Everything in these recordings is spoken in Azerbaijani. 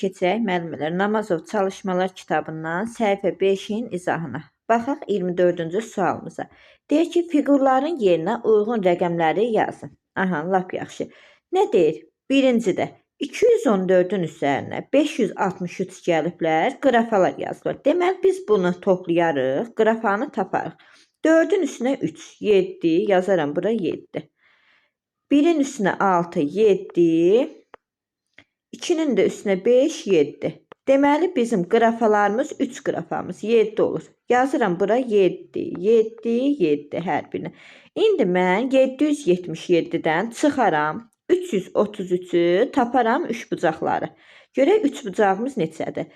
Keçək müəllimlər Namazov çalışmalar kitabından səhifə 5-in izahına. Baxaq 24-cü sualımıza. Deyir ki, fiqurların yerinə uyğun rəqəmləri yazın. Aha, lap yaxşı. Nə deyir? Birincidə 214-ün üzərinə 563 gəliblər, qrafalar yazılır. Deməli biz bunu toplayarıq, qrafanı taparıq. 4-ün üstünə 3, 7 yazaram bura 7. 1-in üstünə 6, 7. 2-nin də üstünə 5, 7. Deməli bizim qrafalarımız 3 qrafamız 7 olur. Yazıram bura 7, 7, 7 hər birini. İndi mən 777-dən çıxaram 333-ü taparam 3 bucaqları. Görək 3 bucağımız neçədir?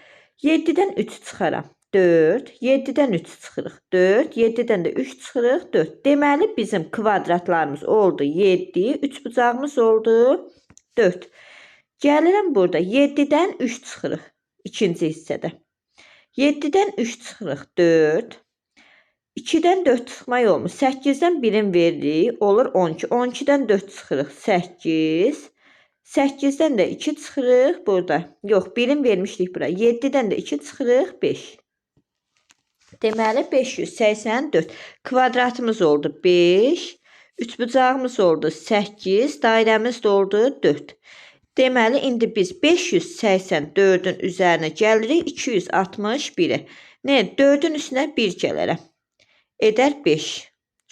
7-dən 3 çıxaram. 4, 7-dən 3 çıxırıq. 4, 7-dən də 3 çıxırıq. 4. Deməli bizim kvadratlarımız oldu 7, 3 bucağımız oldu 4. Gəlirəm burada 7-dən 3 çıxırıq ikinci hissədə. 7-dən 3 çıxırıq 4. 2-dən 4 çıxmaq olmur. 8-dən 1-in verdiyi olur 12. 12-dən 4 çıxırıq 8. 8-dən də 2 çıxırıq burada. Yox, 1-in vermişdik bura. 7-dən də 2 çıxırıq 5. Deməli 584 kvadratımız oldu 5. Üçbucağımız oldu 8. Dairəmiz də oldu 4. Deməli, indi biz 584-ün üzərinə gəlirik 261-i. Nə? 4-ün üstünə 1 gələrəm. Edər 5.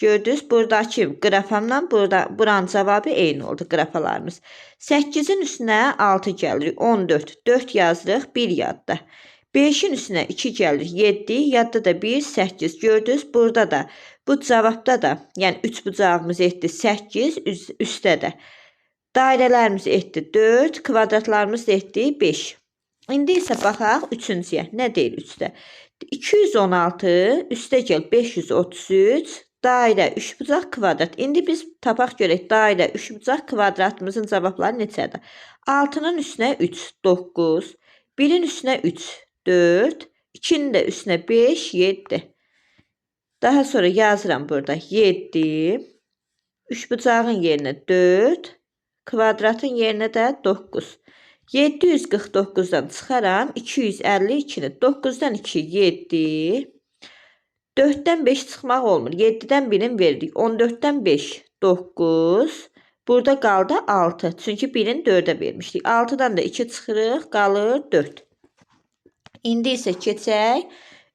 Gördünüz, buradakı qrafamla burada buranın cavabı eyni oldu qrafalarımız. 8-in üstünə 6 gəlirik, 14. 4 yazırıq, 1 yadda. 5-in üstünə 2 gəlir, 7, yadda da 1, 8. Gördünüz, burada da, bu cavabda da, yəni 3 bucağımız etdi 8, üstdə də. Dairələrimiz etdi 4, kvadratlarımız etdi 5. İndi isə baxaq 3-cüyə. Nə deyir 3-də? 216 üstə gəl 533 dairə 3 bucaq kvadrat. İndi biz tapaq görək dairə 3 bucaq kvadratımızın cavabları neçədir? 6-nın üstünə 3 9, 1-in üstünə 3 4, 2-nin də üstünə 5 7. Daha sonra yazıram burada 7 3 bucağın yerinə 4 Kvadratın yerinə də 9. 749-dan çıxaram 252-ni. 9-dan 2 7. 4-dən 5 çıxmaq olmur. 7-dən 1-in verdik. 14-dən 5 9. Burada qaldı 6. Çünki 1-in 4-ə vermişdik. 6-dan da 2 çıxırıq, qalır 4. İndi isə keçək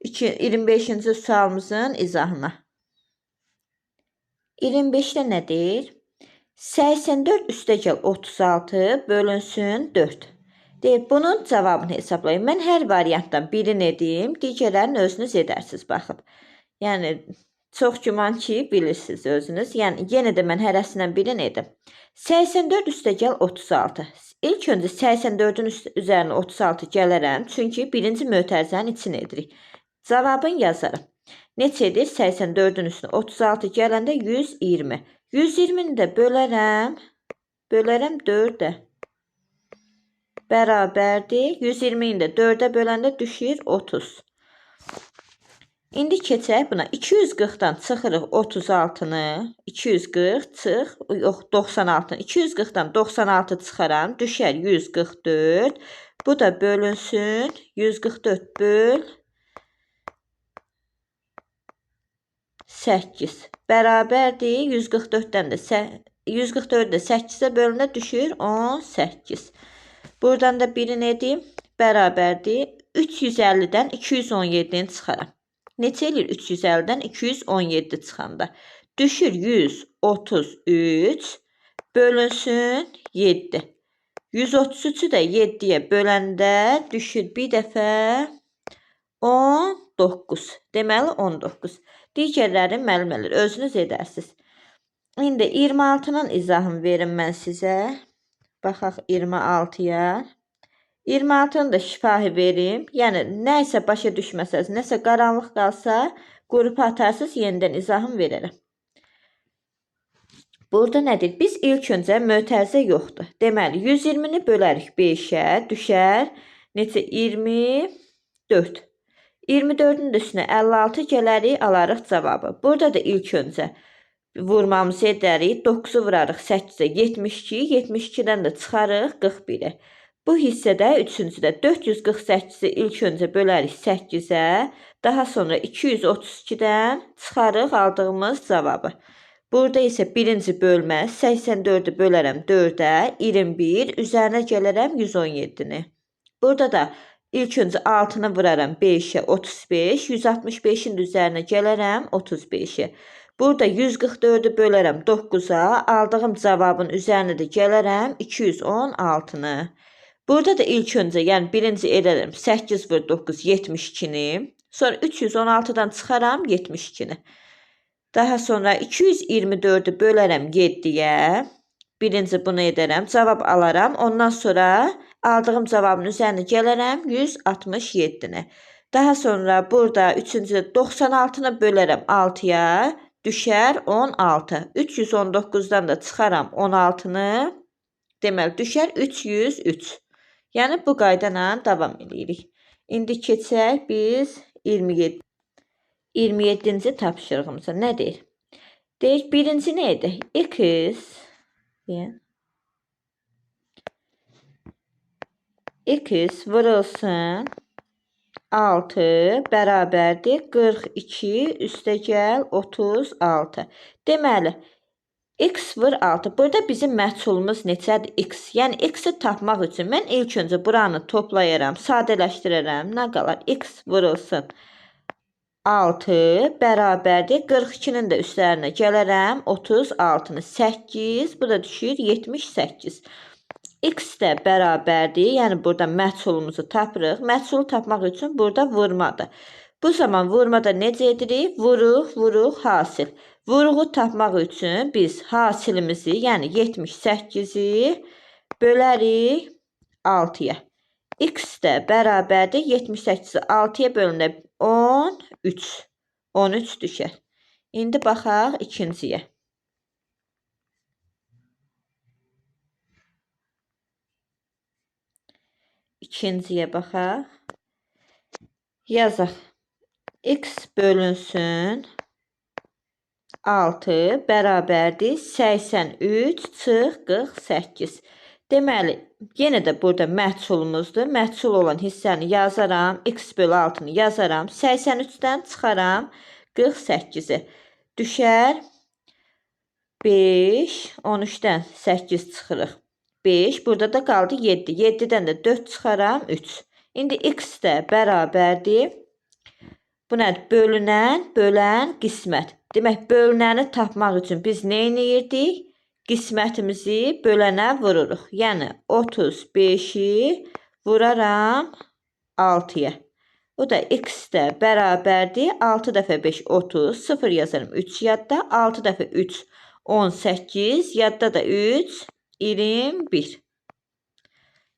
25-ci sualımızın izahına. 25-də nə deyir? 84 üstəgəl 36 bölünsün 4. Deyir, bunun cavabını hesablayın. Mən hər variantdan birini edim, digərlərini özünüz edərsiniz baxıb. Yəni çox güman ki, bilirsiniz özünüz. Yəni yenə də mən hərəsindən birini edim. 84 üstəgəl 36. İlk öncə 84-ün üzərinə 36 gələrəm, çünki birinci mötərizənin içini edirik. Cavabını yazarım. Neçədir? 84-ün üstünə 36 gələndə 120. 120-ni də bölərəm. Bölərəm 4-ə. Bərabərdir. 120-ni də 4-ə böləndə düşür 30. İndi keçək buna. 240-dan çıxırıq 36-nı. 240 çıx, yox 96-nı. 240-dan 96 çıxaram, düşər 144. Bu da bölünsün. 144 böl 8 bərabərdir 144-dən də 144 də 8-ə bölünə düşür 18. Buradan da birini edim bərabərdir 350-dən 217-ni çıxaram. Neçə eləyir 350-dən 217 çıxanda? Düşür 133 bölünsün 7. 133-ü də 7-yə böləndə düşür bir dəfə 19. Deməli 19. Digərləri müəllimələr özünüz edərsiniz. İndi 26-nın izahını verim mən sizə. Baxaq 26-ya. 26-nı da şifahi verim. Yəni nə isə başa düşməsəz, nəsə qaranlıq qalsa, qrupa atarsınız, yenidən izahını verərəm. Burada nədir? Biz ilk öncə mötərizə yoxdur. Deməli, 120-ni bölərik 5-ə, düşər neçə? 24. 24-ün də üstünə 56 gələrik, alarıq cavabı. Burada da ilk öncə vurmamızı edərik. 9-u vurarıq 8-ə 72, 72-dən də çıxarıq 41-i. Bu hissədə üçüncüdə 448-i ilk öncə bölərik 8-ə, daha sonra 232-dən çıxarıq aldığımız cavabı. Burada isə birinci bölmə 84-ü bölərəm 4-ə, 21, üzərinə gələrəm 117-ni. Burada da ilk öncə 6-nı vuraram 5-ə, 35, 165-in də üzərinə gələrəm 35-i. Burada 144-ü bölərəm 9-a, aldığım cavabın üzərinə də gələrəm 216-nı. Burada da ilk öncə, yəni birinci edərəm 8 vur 9 72-ni. Sonra 316-dan çıxaram 72-ni. Daha sonra 224-ü bölərəm 7-yə. Birinci bunu edərəm, cavab alaram. Ondan sonra Aldığım cavabın üzərinə gələrəm 167-ni. Daha sonra burada 3-cü 96-nı bölərəm 6-ya, düşər 16. 319-dan da çıxaram 16-nı. Deməli düşər 303. Yəni bu qayda ilə davam edirik. İndi keçək biz 27 27-ci tapşırığımıza. Nə deyir? Deyək birinci nə idi? 2 yəni 200 vurulsun. 6 bərabərdir 42 üstəgəl 36. Deməli, x vur 6. Burada bizim məhsulumuz neçədir? x. Yəni, x-i tapmaq üçün mən ilk öncə buranı toplayaram, sadələşdirərəm. Nə qalar? x vurulsun. 6 bərabərdir 42-nin də üstlərinə gələrəm 36-nı 8, bu da düşür 78. X də bərabərdir. Yəni burada məhsulumuzu tapırıq. Məhsulu tapmaq üçün burada vurmadır. Bu zaman vurmada necə edirik? Vuruq, vuruq, hasil. Vuruğu tapmaq üçün biz hasilimizi, yəni 78-i bölərik 6-ya. X də bərabərdir 78-i 6-ya bölündə 13. 13 düşər. İndi baxaq ikinciyə. İkinciyə baxaq. Yazaq. X bölünsün 6 bərabərdir 83 çıx 48. Deməli, yenə də burada məhsulumuzdur. Məhsul olan hissəni yazaram. X bölü 6-nı yazaram. 83-dən çıxaram 48-i. Düşər 5, 13-dən 8 çıxırıq. 5, burada da qaldı 7. 7-dən də 4 çıxaram 3. İndi x də bərabərdir. Bu nədir? Bölünən, bölən, qismət. Demək, bölünəni tapmaq üçün biz nə edirdik? Qismətimizi bölənə vururuq. Yəni 35-i vuraram 6-ya. O da x də bərabərdir. 6 dəfə 5 30, 0 yazarım 3 yadda. 6 dəfə 3 18, yadda da 3 21.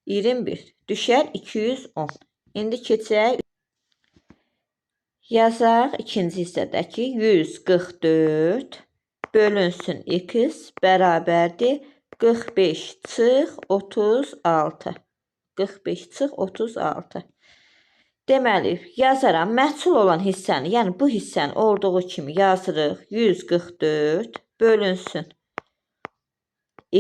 21 düşər 210. İndi keçək Yazaq ikinci hissədəki 144 bölünsün x bərabərdir 45 çıx 36. 45 çıx 36. Deməli, yazaram məhsul olan hissəni, yəni bu hissəni olduğu kimi yazırıq. 144 bölünsün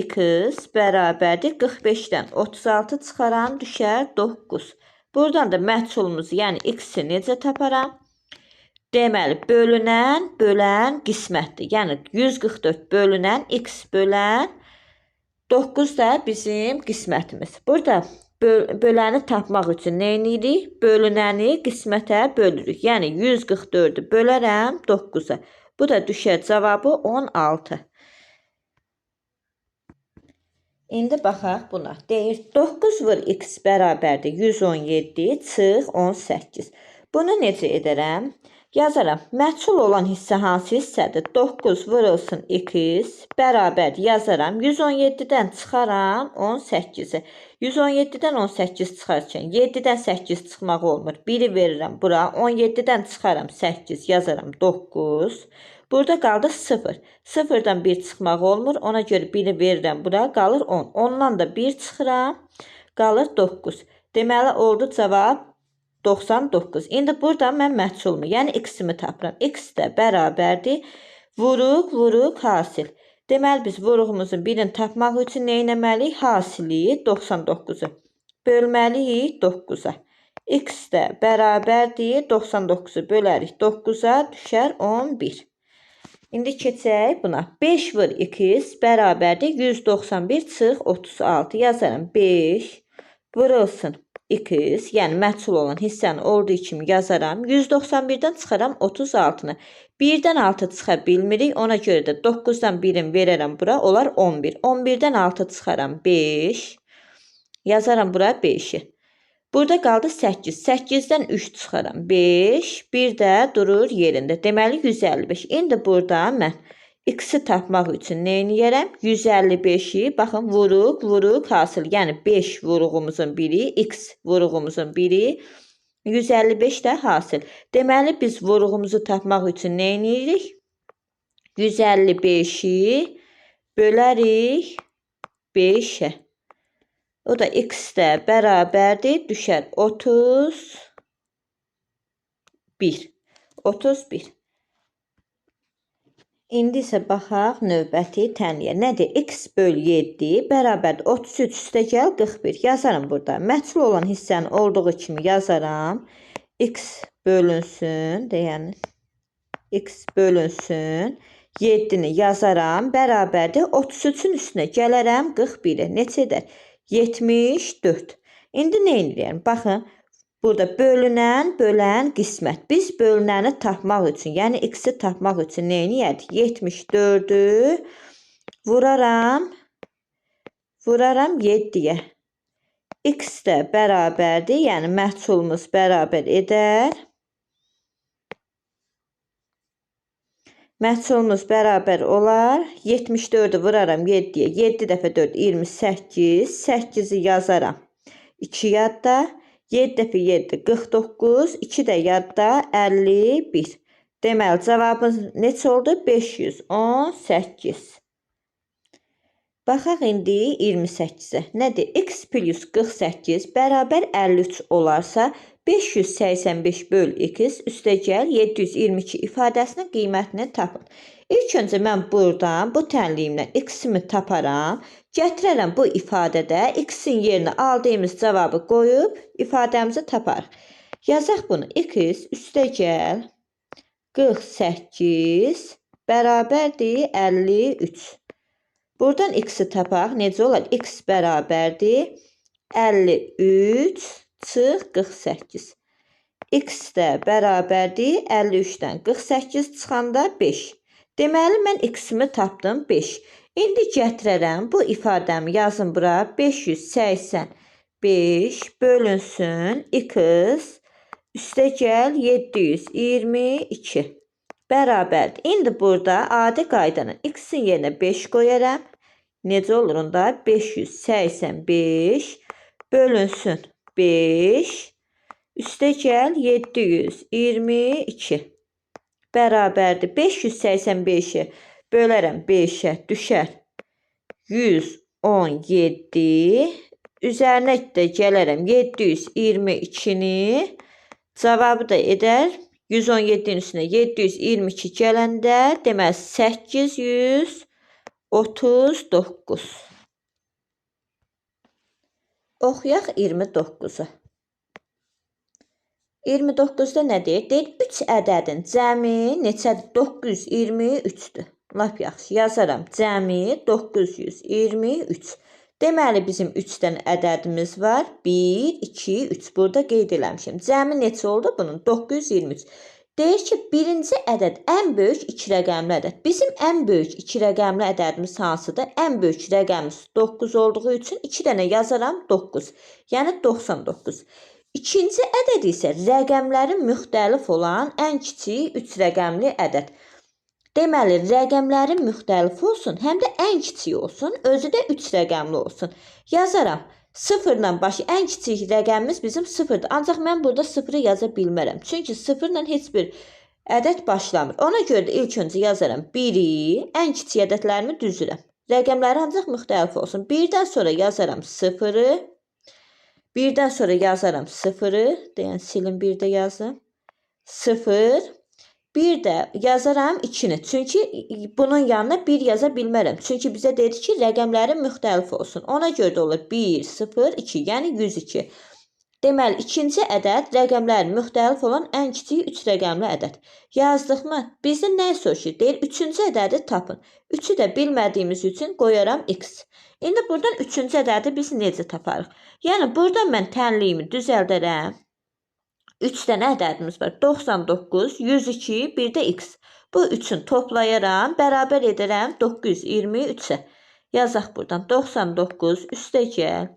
x bərabərdir 45-dən 36 çıxaram, düşər 9. Buradan da məhsulumuzu, yəni x-i necə taparam? Deməli, bölünən, bölən qismətdir. Yəni 144 bölünən x bölən 9 da bizim qismətimiz. Burada böl böləni tapmaq üçün nə edirik? Bölünəni qismətə bölürük. Yəni 144-ü bölərəm 9-a. Bu da düşər cavabı 16. İndi baxaq buna. Deyir 9 vur x bərabərdir 117 çıx 18. Bunu necə edərəm? Yazaram. Məhsul olan hissə hansı hissədir? 9 vurulsun 2 bərabər yazaram. 117-dən çıxaram 18-i. 117-dən 18 çıxarkən 7-dən 8 çıxmaq olmur. 1-i verirəm bura. 17-dən çıxaram 8 yazaram 9. Burada qaldı 0. 0-dan 1 çıxmaq olmur. Ona görə 1-i verirəm bura. Qalır 10. 10-dan da 1 çıxıram. Qalır 9. Deməli oldu cavab 99. İndi burada mən məhsulumu, yəni x-imi tapıram. x də bərabərdir. Vuruq, vuruq, hasil. Deməli biz vuruğumuzun birini tapmaq üçün nə etməliyik? Hasili 99-u bölməliyik 9-a. X də bərabərdir 99-u bölərik 9-a düşər 11. İndi keçək buna. 5 vur 2x bərabərdir 191 çıx 36 yazaram. 5 vurulsun 2x, yəni məchul olan hissəni olduğu kimi yazaram. 191-dən çıxaram 36-nı. 1-dən 6 çıxa bilmirik. Ona görə də 9-dan 1-in verərəm bura. Olar 11. 11-dən 6 çıxaram 5. Yazaram bura 5-i. Burada qaldı 8. 8-dən 3 çıxaram. 5. Bir də durur yerində. Deməli 155. İndi burada mən x-i tapmaq üçün nə edərəm? 155-i baxın vuruq, vuruq hasıl. Yəni 5 vuruğumuzun biri, x vuruğumuzun biri 155 də hasıl. Deməli biz vuruğumuzu tapmaq üçün nə edirik? 155-i bölərik 5-ə. O da x də bərabərdir. Düşər 31. 31. İndi isə baxaq növbəti tənliyə. Nədir? x böl 7 bərabərdir 33 üstə gəl 41. Yazaram burada. Məchul olan hissənin olduğu kimi yazaram. x bölünsün, deyən x bölünsün. 7-ni yazaram. Bərabərdir 33-ün üstünə gələrəm 41-i. Neçə edər? 74. İndi nə edirəm? Baxın, burada bölünən, bölən qismət. Biz bölünəni tapmaq üçün, yəni x-i tapmaq üçün nə edək? 74-ü vuraram, vuraram 7-yə. x də bərabərdir, yəni məhsulumuz bərabər edər. Məhsulumuz bərabər olar. 74-ü vuraram 7-yə. 7 dəfə 4 28. 8-i yazaram. 2 yadda. 7 dəfə 7 49. 2 də yadda 51. Deməli cavabımız neçə oldu? 518. Baxaq indi 28-ə. Nədir? x plus 48 bərabər 53 olarsa, 585 böl x üstəgəl 722 ifadəsinin qiymətini tapın. İlk öncə mən buradan bu tənliyimlə x-imi taparam. Gətirərəm bu ifadədə x-in yerinə aldığımız cavabı qoyub ifadəmizi taparıq. Yazaq bunu. x üstəgəl 48 bərabərdir 53. Buradan x-i tapaq. Necə olar? x bərabərdir 53 çıx 48. x də bərabərdir 53-dən 48 çıxanda 5. Deməli mən x-imi tapdım 5. İndi gətirərəm bu ifadəmi yazın bura 585 bölünsün x üstə gəl 722 bərabərdir. İndi burada adi qaydanın x-in yerinə 5 qoyaram. Necə olur onda? 585 bölünsün 5 üstə gəl 722 bərabərdir. 585-i bölərəm. 5-ə düşər. 117 üzərinə də gələrəm. 722-ni cavabı da edər. 117-nin üstünə 722 gələndə deməli 839. Oxuyaq 29-u. 29-da nə deyir? Deyir 3 ədədin cəmi neçədir? 923-dür. Lap yaxşı yazaram. Cəmi 923. Deməli bizim 3 dənə ədədimiz var. 1, 2, 3. Burada qeyd eləmişəm. Cəmi neçə oldu bunun? 923. Deyir ki, birinci ədəd ən böyük 2 rəqəmli ədəd. Bizim ən böyük 2 rəqəmli ədədimiz hansıdır? Ən böyük rəqəmimiz 9 olduğu üçün 2 dənə yazaram 9. Yəni 99. İkinci ədəd isə rəqəmlərin müxtəlif olan ən kiçik 3 rəqəmli ədəd. Deməli, rəqəmlərin müxtəlif olsun, həm də ən kiçik olsun, özü də 3 rəqəmli olsun. Yazaram. 0-la başı ən kiçik rəqəmimiz bizim 0-dır. Ancaq mən burada 0-ı yaza bilmərəm. Çünki 0-la heç bir ədəd başlamır. Ona görə də ilk öncə yazaram 1-i, ən kiçik ədədlərimi düzürəm. Rəqəmləri ancaq müxtəlif olsun. 1-dən sonra yazaram 0-ı. 1-dən sonra yazaram 0-ı. Deyən silim 1-də yazım. 0 Bir də yazaram 2-ni. Çünki bunun yanına 1 yaza bilmərəm. Çünki bizə dedi ki, rəqəmləri müxtəlif olsun. Ona görə də olur 1, 0, 2, yəni 102. Deməli, ikinci ədəd rəqəmlərin müxtəlif olan ən kiçik 3 rəqəmli ədəd. Yazdıqmı? Bizdən nə soruşur? Deyir, üçüncü ədədi tapın. 3-ü də bilmədiyimiz üçün qoyaram x. İndi buradan üçüncü ədədi biz necə taparıq? Yəni, buradan mən tənliyimi düzəldərəm. 3 dənə ədədimiz var. 99, 102, bir də x. Bu üçün toplayaram, bərabər edərəm 923-ə. Yazaq buradan 99 üstəgəl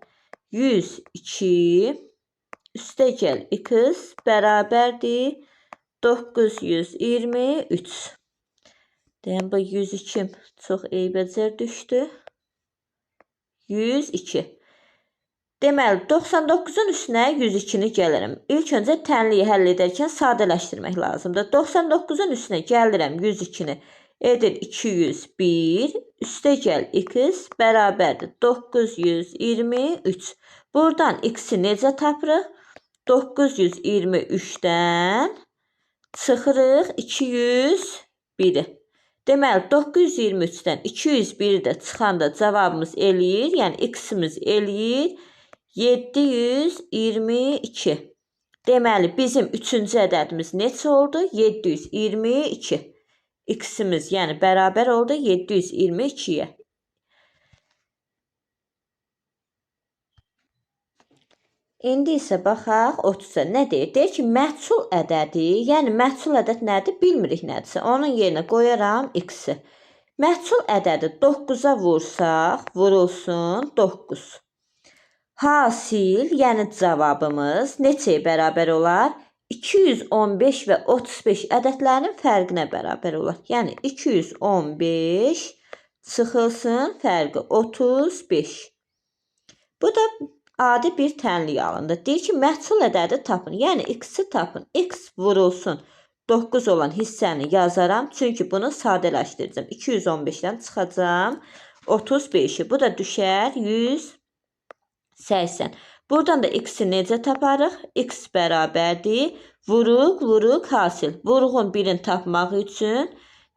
102 üstəgəl x bərabərdir 923. Deyəm bu 102 çox eybəcər düşdü. 102. Deməli, 99-un üstünə 102-ni gəlirəm. İlk öncə tənliyi həll edərkən sadələşdirmək lazımdır. 99-un üstünə gəlirəm 102-ni. Edir 201, üstə gəl x bərabərdir 923. Buradan x-i necə tapırıq? 923-dən çıxırıq 201-i. Deməli 923-dən 201-i də çıxanda cavabımız eləyir, yəni x-imiz eləyir 722. Deməli bizim 3-cü ədədimiz neçə oldu? 722. X-imiz yəni bərabər oldu 722-yə. İndi isə baxaq 30-a. Nə deyir? Deyir ki, məhsul ədədi, yəni məhsul ədəd nədir? Bilmirik nədirsə. Onun yerinə qoyaram x-i. Məhsul ədədi 9-a vursaq, vurulsun 9. Hasil, yəni cavabımız neçəyə bərabər olar? 215 və 35 ədədlərinin fərqinə bərabər olar. Yəni 215 çıxılsın fərqi 35. Bu da adi bir tənlik alındı. Deyir ki, məhsul ədədi tapın. Yəni x-i tapın. x vurulsun 9 olan hissəni yazaram. Çünki bunu sadələşdirəcəm. 215-dən çıxacağam 35-i. Bu da düşər 180. Buradan da x-i necə taparıq? x bərabərdir. Vuruq, vuruq, hasil. Vuruğun birini tapmaq üçün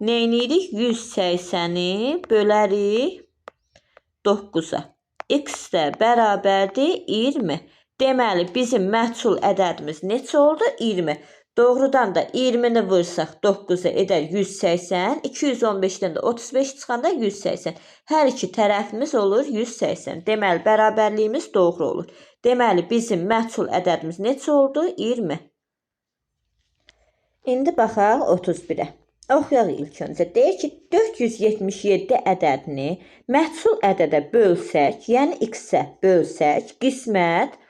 nə edirik? 180-i bölərik 9-a x də bərabərdir 20. Deməli, bizim məhsul ədədimiz neçə oldu? 20. Doğrudan da 20-ni vursaq 9-a edər 180. 215-dən də 35 çıxanda 180. Hər iki tərəfimiz olur 180. Deməli, bərabərliyimiz doğru olur. Deməli, bizim məhsul ədədimiz neçə oldu? 20. İndi baxaq 31-ə. Oxuyaq ilk öncə. Deyir ki, 477 ədədini məhsul ədədə bölsək, yəni x-ə bölsək, qismət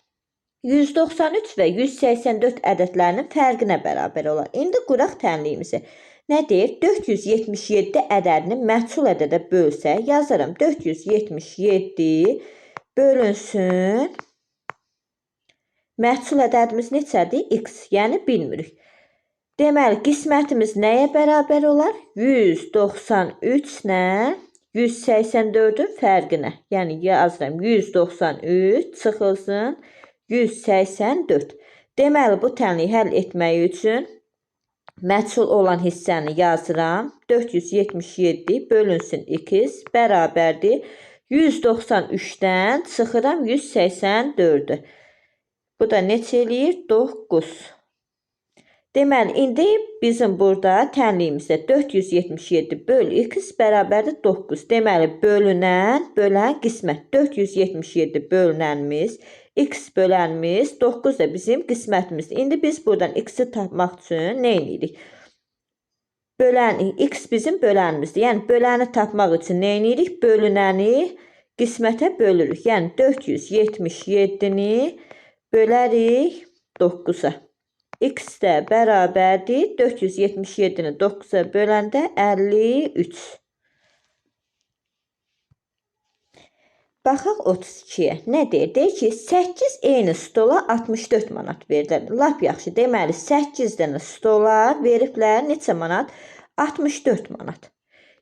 193 və 184 ədədlərinin fərqinə bərabər olar. İndi quraq tənliyimizi. Nə deyir? 477 ədədini məhsul ədədə bölsək, yazaram 477 bölünsün. Məhsul ədədimiz neçədir? X, yəni bilmirik. Deməli, qismətimiz nəyə bərabər olar? 193 nə 184-ün fərqinə. Yəni yazıram 193 çıxılsın 184. Deməli, bu tənliyi həll etmək üçün məchul olan hissəni yazıram. 477 bölünsün 2 bərabərdir. 193-dən çıxıram 184-ü. Bu da neçə eləyir? 9. Deməli, indi bizim burada tənliyimizdə 477 böl x bərabərdir 9. Deməli, bölünən, bölən qismət 477 bölünənimiz, x bölənimiz 9 da bizim qismətimiz. İndi biz buradan x-i tapmaq üçün nə edirik? Bölən, x bizim bölənimizdir. Yəni, böləni tapmaq üçün nə edirik? Bölünəni qismətə bölürük. Yəni, 477-ni bölərik 9-a x də bərabərdir 477-ni 9-a böləndə 53. Baxaq 32-yə. Nə deyir? Deyir ki, 8 eyni stola 64 manat verdilər. Lap yaxşı. Deməli, 8 dənə stola veriblər neçə manat? 64 manat.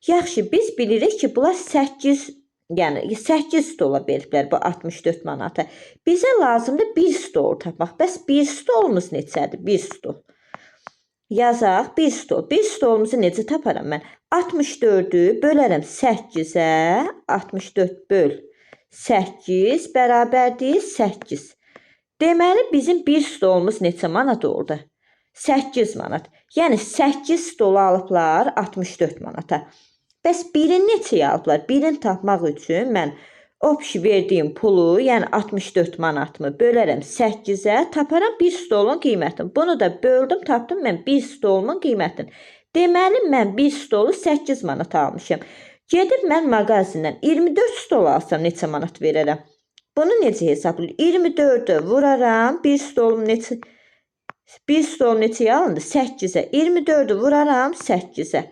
Yaxşı, biz bilirik ki, bunlar 8 Yəni 8 stola veriblər bu 64 manata. Bizə lazımdır 1 stol tapmaq. Bəs 1 stolumuz neçədir? 1 stol. yazaq 1 stol. 1 stolumuzu necə taparam mən? 64-ü bölərəm 8-ə. 64 böl 8 bərabərdir 8. Deməli bizim 1 stolumuz neçə manat oldu? 8 manat. Yəni 8 stol alıblar 64 manata. Bəs birini neçəyə alıblar? Birini tapmaq üçün mən Opşi verdiyim pulu, yəni 64 manatımı bölərəm 8-ə, taparam 1 stolun qiymətini. Bunu da böldüm, tapdım mən 1 stolumun qiymətini. Deməli mən 1 stolu 8 manat almışam. Gedib mən mağazindən 24 stol alsam neçə manat verərəm? Bunu necə hesablayır? 24-ü vuraram, 1 stolum neçə 1 stol neçəyə alındı? 8-ə. 24-ü vuraram 8-ə.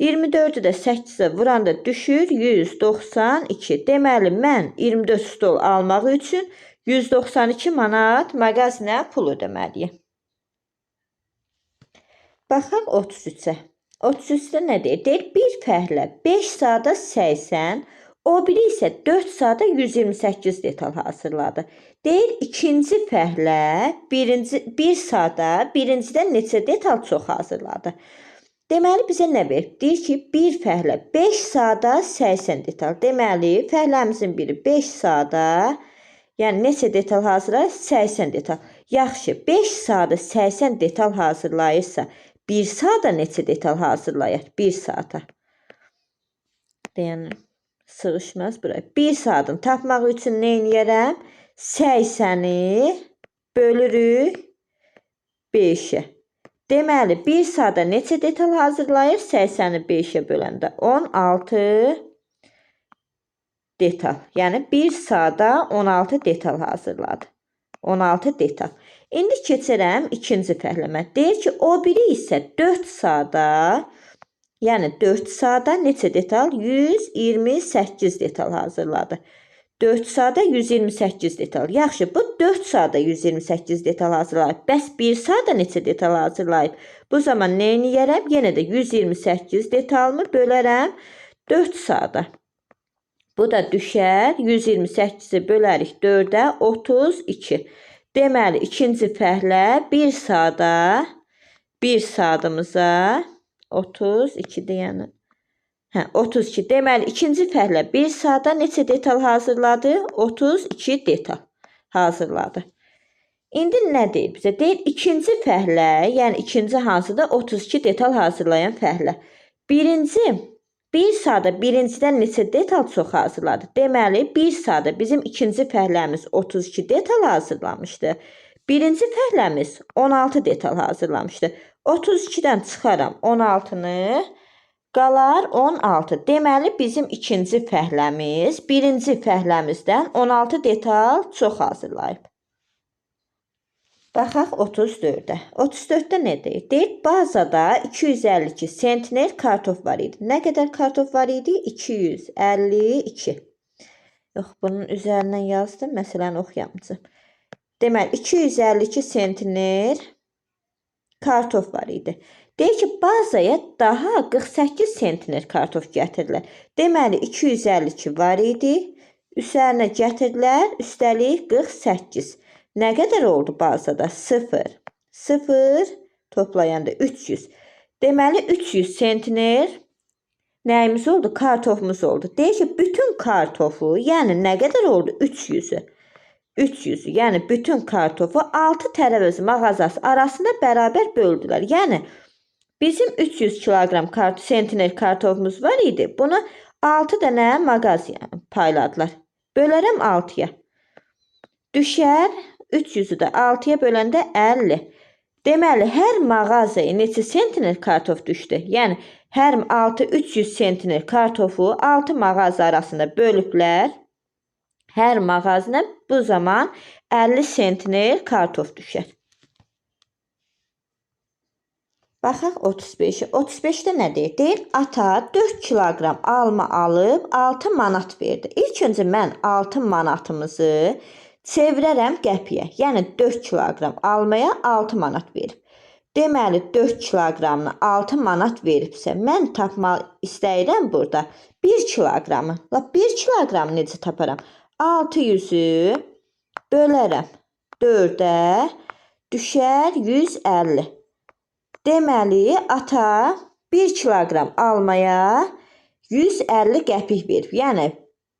24-ü də 8-ə vuranda düşür 192. Deməli mən 24 stol almaq üçün 192 manat mağazinə pul ödəməliyəm. Baxaq 33-ə. 33-də nə deyir? Deyir 1 fəhlə 5 saata 80, o biri isə 4 saata 128 detal hazırladı. Deyir ikinci fəhlə birinci 1 saata birincidən neçə detal çox hazırladı? Deməli bizə nə verir? Deyir ki, bir fəhlə 5 saata 80 detal. Deməli, fəhləmizin biri 5 saata, yəni neçə detal hazırlayır? 80 detal. Yaxşı, 5 saata 80 detal hazırlayırsa, 1 saata neçə detal hazırlayır? 1 saata. Yəni sığışmaz bura. 1 saatını tapmaq üçün nə edərəm? 80-i bölürük 5-ə. Deməli, 1 saata neçə detal hazırlayır? 80-i 5-ə böləndə 16 detal. Yəni 1 saata 16 detal hazırladı. 16 detal. İndi keçirəm ikinci fəhləmə. Deyir ki, o biri isə 4 saata, yəni 4 saata neçə detal? 128 detal hazırladı. 4 saata 128 detal. Yaxşı, bu 4 saata 128 detal hazırlayıb. Bəs 1 saata neçə detal hazırlayıb? Bu zaman nə edərəm? Yenə də 128 detalımı bölərəm 4 saata. Bu da düşər 128-i bölərik 4-ə 32. Deməli, ikinci fəhlə 1 saata 1 saatımıza 32-dir yəni. Hə, 32. Deməli, ikinci fəhlə 1 saata neçə detal hazırladı? 32 detal hazırladı. İndi nə deyir bizə? Deyir ikinci fəhlə, yəni ikinci hansıdır? 32 detal hazırlayan fəhlə. Birinci 1 saata birincidən neçə detal çox hazırladı? Deməli, 1 saata bizim ikinci fəhləmiz 32 detal hazırlamışdı. Birinci fəhləmiz 16 detal hazırlamışdı. 32-dən çıxaram 16-nı Qalar 16. Deməli bizim ikinci fəhləmiz birinci fəhləmizdən 16 detal çox hazırlayıb. Baxaq 34-ə. 34-də nə deyir? Bazada 252 sentner kartof var idi. Nə qədər kartof var idi? 252. Yox, bunun üzərindən yazdım. Məsələn, oxuyamayacağam. Deməli, 252 sentner kartof var idi. Deyir ki, bazaya daha 48 sentner kartof gətirdilər. Deməli 252 var idi. Üzərinə gətirdilər, üstəlik 48. Nə qədər oldu bazada? 0. 0 toplayanda 300. Deməli 300 sentner nəyimiz oldu? Kartofumuz oldu. Deyir ki, bütün kartofu, yəni nə qədər oldu? 300-ü. 300-ü, yəni bütün kartofu 6 tərəvəz mağazası arasında bərabər böldülər. Yəni Bizim 300 kiloqram kart sentiner kartofumuz var idi. Bunu 6 dənə mağazaya payladılar. Bölərəm 6-ya. Düşər 300-ü də 6-ya böləndə 50. Deməli, hər mağazaya neçə sentiner kartof düşdü? Yəni, hər 6 300 sentiner kartofu 6 mağaza arasında bölüblər. Hər mağazına bu zaman 50 sentiner kartof düşər. Baxaq 35-i. 35-də nə deyir? Deyir, ata 4 kiloqram alma alıb 6 manat verdi. İlk öncə mən 6 manatımızı çevirərəm qəpiyə. Yəni 4 kiloqram almaya 6 manat verib. Deməli 4 kiloqramını 6 manat veribsə, mən tapmaq istəyirəm burada 1 kiloqramı. Lap 1 kiloqramı necə taparam? 600-ü bölərəm 4-ə düşər 150. Deməli, ata 1 kiloqram almaya 150 qəpik verib. Yəni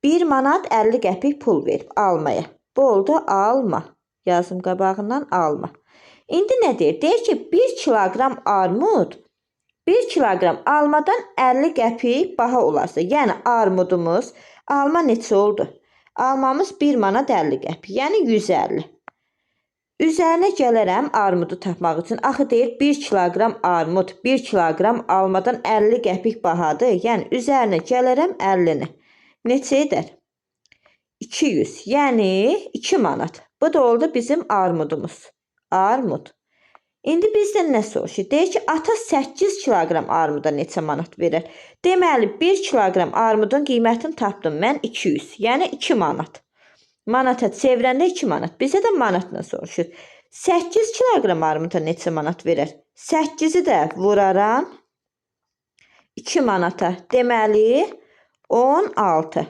1 manat 50 qəpik pul verib almaya. Bu oldu alma. Yazım qabağından alma. İndi nə deyir? Deyir ki, 1 kiloqram armud 1 kiloqram almadan 50 qəpik baha olarsa, yəni armudumuz alma neçə oldu? Almamız 1 manat 50 qəpik, yəni 150. Üzərinə gələrəm armudu tapmaq üçün. Axı deyir 1 kiloqram armud 1 kiloqram almadan 50 qəpik bahadır. Yəni üzərinə gələrəm 50-ni. Neçə edər? 200. Yəni 2 manat. Bu da oldu bizim armudumuz. Armud. İndi bizdən nə soruşur? Deyir ki, ata 8 kiloqram armuda neçə manat verir? Deməli 1 kiloqram armudun qiymətini tapdım mən 200. Yəni 2 manat. Manata çevirəndə 2 manat. Bizə də manatla soruşur. 8 kiloqram armuda neçə manat verir? 8-i də vuraram 2 manata. Deməli 16.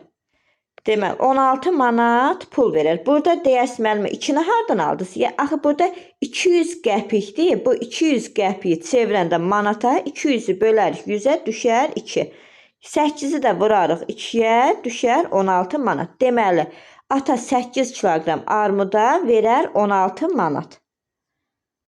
Deməli 16 manat pul verir. Burada deyəsən müəllimə 2-ni hardan aldınız? Ya axı burada 200 qəpikdir. Bu 200 qəpiyi çevirəndə manata 200-ü bölərik 100-ə düşər 2. 8-i də vurarıq 2-yə düşər 16 manat. Deməli ata 8 kiloqram armuda verər 16 manat.